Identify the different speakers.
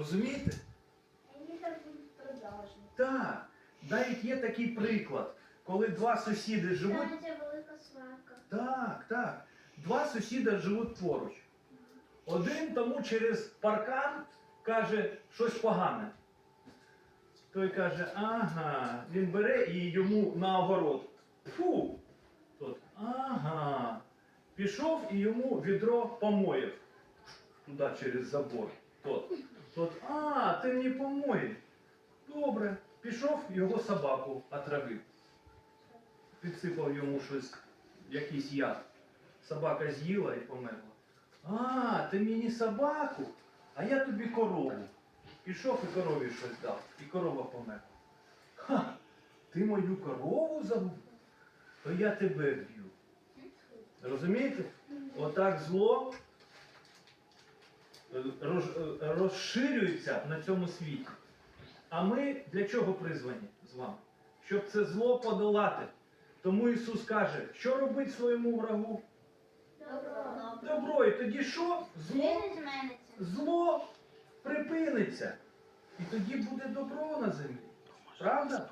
Speaker 1: Розумієте?
Speaker 2: Так.
Speaker 1: Навіть є такий приклад, коли два сусіди живуть.
Speaker 2: Велика сварка.
Speaker 1: Так, так. Два сусіди живуть поруч. Один тому через паркан каже щось погане. Той каже, ага, він бере і йому на огород. Фу. Тот, ага. Пішов і йому відро помоїв. Туди через забор. Тот. Тот, а, ти мені помоїв. Добре. Пішов його собаку отравив. Підсипав йому щось, якийсь яд. Собака з'їла і померла. А, ти мені собаку, а я тобі корову. Пішов і корові щось дав, і корова померла. Ха, ти мою корову забув, то я тебе вб'ю. Розумієте? Отак зло розширюється на цьому світі. А ми для чого призвані з вами? Щоб це зло подолати. Тому Ісус каже, що робить своєму врагу?
Speaker 2: Добро.
Speaker 1: Добро, і тоді що? Зло, зло припиниться. І тоді буде добро на землі. Правда?